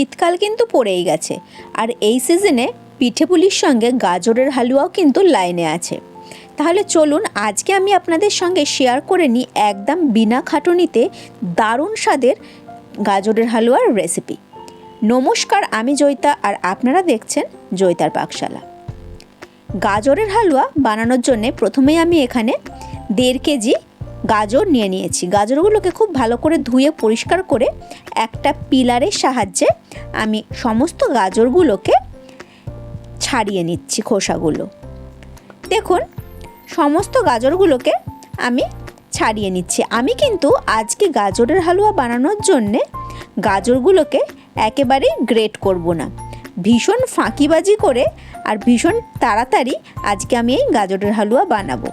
শীতকাল কিন্তু পড়েই গেছে। আর এই সিজনে পিঠে পুলির সঙ্গে গাজরের হালুয়াও কিন্তু লাইনে আছে। তাহলে চলুন, আজকে আমি আপনাদের সঙ্গে শেয়ার করে নিই একদম বিনা খাটুনিতে দারুণ স্বাদের গাজরের হালুয়ার রেসিপি নমস্কার, আমি জয়িতা আর আপনারা দেখছেন জয়িতার পাকশালা। গাজরের হালুয়া বানানোর জন্য প্রথমেই আমি এখানে দেড় কেজি গাজর নিয়ে নিয়েছি। গাজরগুলোকে খুব ভালো করে ধুয়ে পরিষ্কার করে একটা পিলারের সাহায্যে আমি সমস্ত গাজরগুলোকে ছাড়িয়ে নিচ্ছি খোসাগুলো। দেখুন, সমস্ত গাজরগুলোকে আমি ছাড়িয়ে নিচ্ছি। আমি কিন্তু আজকে গাজরের হালুয়া বানানোর জন্যে গাজরগুলোকে একেবারেই গ্রেট করব না। ভীষণ ফাঁকিবাজি করে আর ভীষণ তাড়াতাড়ি আজকে আমি এই গাজরের হালুয়া বানাবো।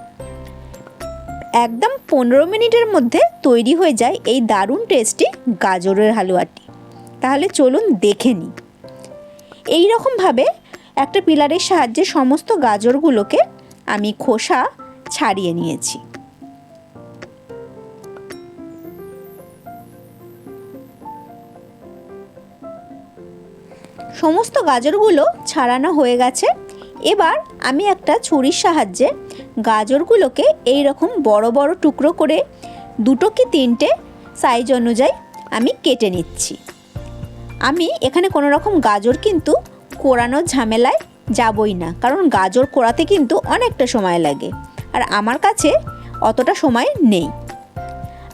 একদম পনেরো মিনিটের মধ্যে তৈরি হয়ে যায় এই দারুণ টেস্টি গাজরের হালুয়াটি। তাহলে চলুন দেখে নিই। এই রকমভাবে একটা পিলারের সাহায্যে সমস্ত গাজরগুলোকে আমি খোসা ছাড়িয়ে নিয়েছি। সমস্ত গাজরগুলো ছাড়ানো হয়ে গেছে। এবার আমি একটা ছুরির সাহায্যে গাজরগুলোকে এই রকম বড় বড় টুকরো করে দুটো কি তিনটে সাইজ অনুযায়ী আমি কেটে নিচ্ছি। আমি এখানে কোনো রকম গাজর কিন্তু কোরানোর ঝামেলায় যাবই না, কারণ গাজর কোড়াতে কিন্তু অনেকটা সময় লাগে আর আমার কাছে অতটা সময় নেই।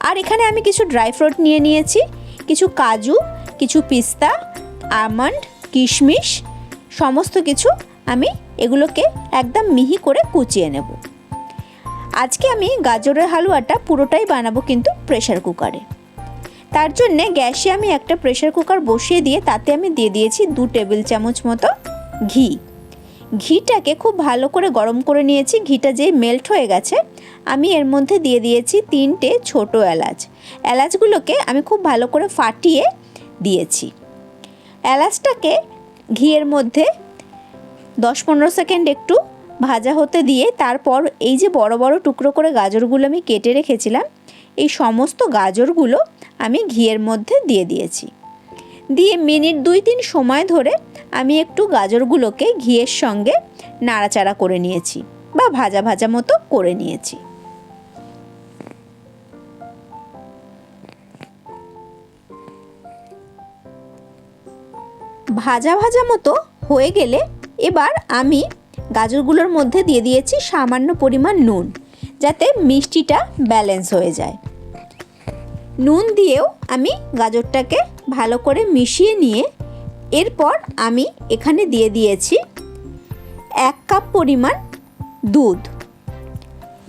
আর এখানে আমি কিছু ড্রাই ফ্রুট নিয়ে নিয়েছি, কিছু কাজু, কিছু পিস্তা আমন্ড কিশমিশ, সমস্ত কিছু আমি এগুলোকে একদম মিহি করে কুচিয়ে নেব। আজকে আমি গাজরের হালুয়াটা পুরোটাই বানাবো কিন্তু প্রেশার কুকারে। তার জন্যে গ্যাসে আমি একটা প্রেশার কুকার বসিয়ে দিয়ে তাতে আমি দিয়ে দিয়েছি দু টেবিল চামচ মতো ঘি। ঘিটাকে খুব ভালো করে গরম করে নিয়েছি, ঘিটা যেই মেল্ট হয়ে গেছে, আমি এর মধ্যে দিয়ে দিয়েছি তিনটে ছোট এলাচ। এলাচগুলোকে আমি খুব ভালো করে ফাটিয়ে দিয়েছি। এলাচটাকে ঘিয়ের মধ্যে দশ পনেরো সেকেন্ড একটু ভাজা হতে দিয়ে তারপর এই যে বড় বড় টুকরো করে গাজরগুলো আমি কেটে রেখেছিলাম, এই সমস্ত গাজরগুলো আমি ঘিয়ের মধ্যে দিয়ে দিয়েছি। দিয়ে মিনিট দুই তিন সময় ধরে আমি একটু গাজরগুলোকে ঘিয়ের সঙ্গে নাড়াচাড়া করে নিয়েছি বা ভাজা ভাজা মতো করে নিয়েছি। ভাজা ভাজা মতো হয়ে গেলে এবার আমি গাজরগুলোর মধ্যে দিয়ে দিয়েছি সামান্য পরিমাণ নুন, যাতে মিষ্টিটা ব্যালেন্স হয়ে যায়। নুন দিয়েও আমি গাজরটাকে ভালো করে মিশিয়ে নিয়ে এরপর আমি এখানে দিয়ে দিয়েছি এক কাপ পরিমাণ দুধ।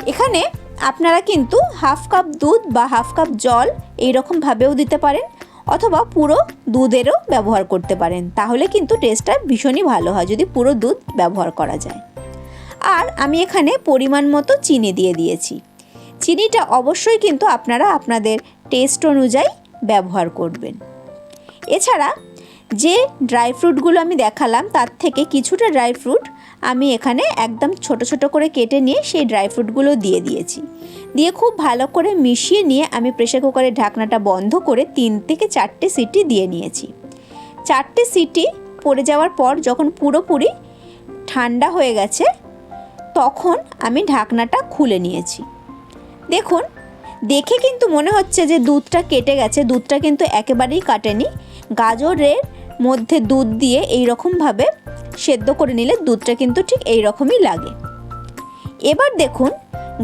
এখানে আপনারা কিন্তু হাফ কাপ দুধ বা হাফ কাপ জল এই রকমভাবেও দিতে পারেন। অথবা পুরো দুধেরও ব্যবহার করতে পারেন। তাহলে কিন্তু টেস্টটা ভীষণই ভালো হয় যদি পুরো দুধ ব্যবহার করা যায়। আর আমি এখানে পরিমাণ মতো চিনি দিয়ে দিয়েছি। চিনিটা অবশ্যই কিন্তু আপনারা আপনাদের টেস্ট অনুযায়ী ব্যবহার করবেন। এছাড়া যে ড্রাই ফ্রুটগুলো আমি দেখালাম, তার থেকে কিছুটা ড্রাই ফ্রুট আমি এখানে একদম ছোট ছোট করে কেটে নিয়ে সেই ড্রাই ফ্রুটগুলো দিয়ে দিয়েছি। দিয়ে খুব ভালো করে মিশিয়ে নিয়ে আমি প্রেশার কুকারের ঢাকনাটা বন্ধ করে তিন থেকে চারটে সিটি দিয়ে নিয়েছি। চারটে সিটি পড়ে যাওয়ার পর যখন পুরোপুরি ঠান্ডা হয়ে গেছে, তখন আমি ঢাকনাটা খুলে নিয়েছি। দেখুন, দেখে কিন্তু মনে হচ্ছে যে দুধটা কেটে গেছে, দুধটা কিন্তু একেবারেই কাটেনি। গাজরের মধ্যে দুধ দিয়ে এই রকমভাবে সেদ্ধ করে নিলে দুধটা কিন্তু ঠিক এই রকমই লাগে। এবার দেখুন,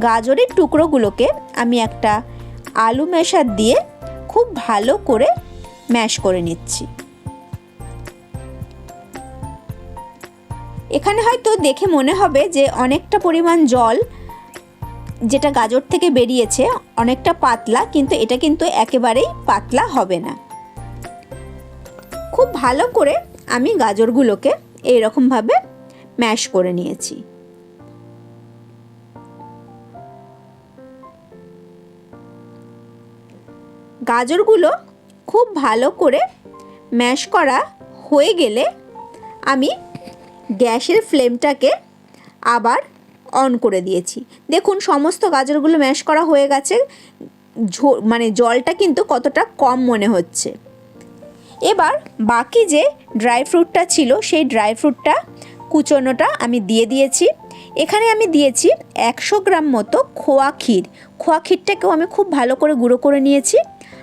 গাজরের টুকরোগুলোকে আমি একটা আলু মেশার দিয়ে খুব ভালো করে ম্যাশ করে নিচ্ছি। এখানে হয়তো দেখে মনে হবে যে অনেকটা পরিমাণ জল যেটা গাজর থেকে বেরিয়েছে অনেকটা পাতলা, কিন্তু এটা কিন্তু একেবারেই পাতলা হবে না। খুব ভালো করে আমি গাজরগুলোকে এইরকমভাবে ম্যাশ করে নিয়েছি। গাজরগুলো খুব ভালো করে ম্যাশ করা হয়ে গেলে আমি গ্যাসের ফ্লেমটাকে আবার অন করে দিয়েছি। দেখুন, সমস্ত গাজরগুলো ম্যাশ করা হয়ে গেছে। মানে জলটা কিন্তু কতটা কম মনে হচ্ছে। এবার বাকি যে ড্রাই ফ্রুটটা ছিল, সেই ড্রাই ফ্রুটটা কুচোনোটা আমি দিয়ে দিয়েছি। এখানে আমি দিয়েছি একশো গ্রাম মতো খোয়া ক্ষীর। খোয়া ক্ষীরটাকেও আমি খুব ভালো করে গুঁড়ো করে নিয়েছি।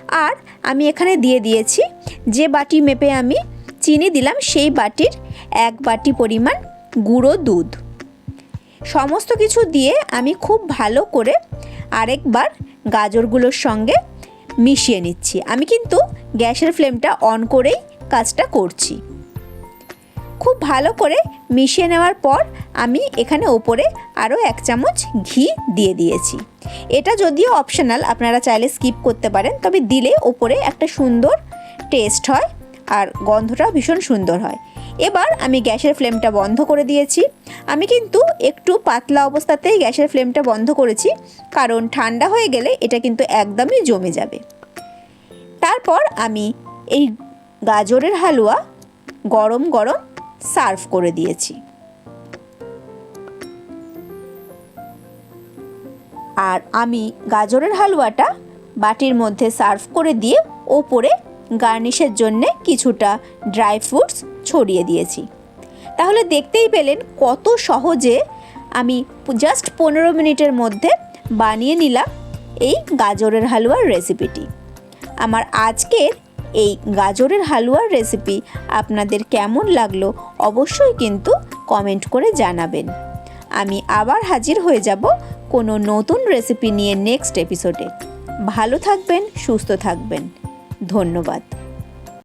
আর আমি এখানে দিয়ে দিয়েছি যে বাটি মেপে আমি চিনি দিলাম, সেই বাটির এক বাটি পরিমাণ গুঁড়ো দুধ। সমস্ত কিছু দিয়ে আমি খুব ভালো করে আরেকবার গাজরগুলোর সঙ্গে মিশিয়ে নিচ্ছি। আমি কিন্তু গ্যাসের ফ্লেমটা অন করেই কাজটা করছি। খুব ভালো করে মিশিয়ে নেওয়ার পর আমি এখানে ওপরে আরও এক চামচ ঘি দিয়ে দিয়েছি। এটা যদিও অপশনাল আপনারা চাইলে স্কিপ করতে পারেন, তবে দিলে ওপরে একটা সুন্দর টেস্ট হয় আর গন্ধটাও ভীষণ সুন্দর হয়। এবার আমি গ্যাসের ফ্লেমটা বন্ধ করে দিয়েছি। আমি কিন্তু একটু পাতলা অবস্থাতেই গ্যাসের ফ্লেমটা বন্ধ করেছি, কারণ ঠান্ডা হয়ে গেলে এটা কিন্তু একদমই জমে যাবে। তারপর আমি এই গাজরের হালুয়া গরম গরম সার্ভ করে দিয়েছি। আর আমি গাজরের হালুয়াটা বাটির মধ্যে সার্ভ করে দিয়ে ওপরে গার্নিশের জন্যে কিছুটা ড্রাই ফ্রুটস ছড়িয়ে দিয়েছি। তাহলে দেখতেই পেলেন কত সহজে আমি জাস্ট পনেরো মিনিটের মধ্যে বানিয়ে নিলাম এই গাজরের হালুয়ার রেসিপিটি। আমার আজকের এই গাজরের হালুয়ার রেসিপি আপনাদের কেমন লাগল অবশ্যই কিন্তু কমেন্ট করে জানাবেন। আমি আবার হাজির হয়ে যাব কোনো নতুন রেসিপি নিয়ে নেক্সট এপিসোডে ভালো থাকবেন, সুস্থ থাকবেন। ধন্যবাদ।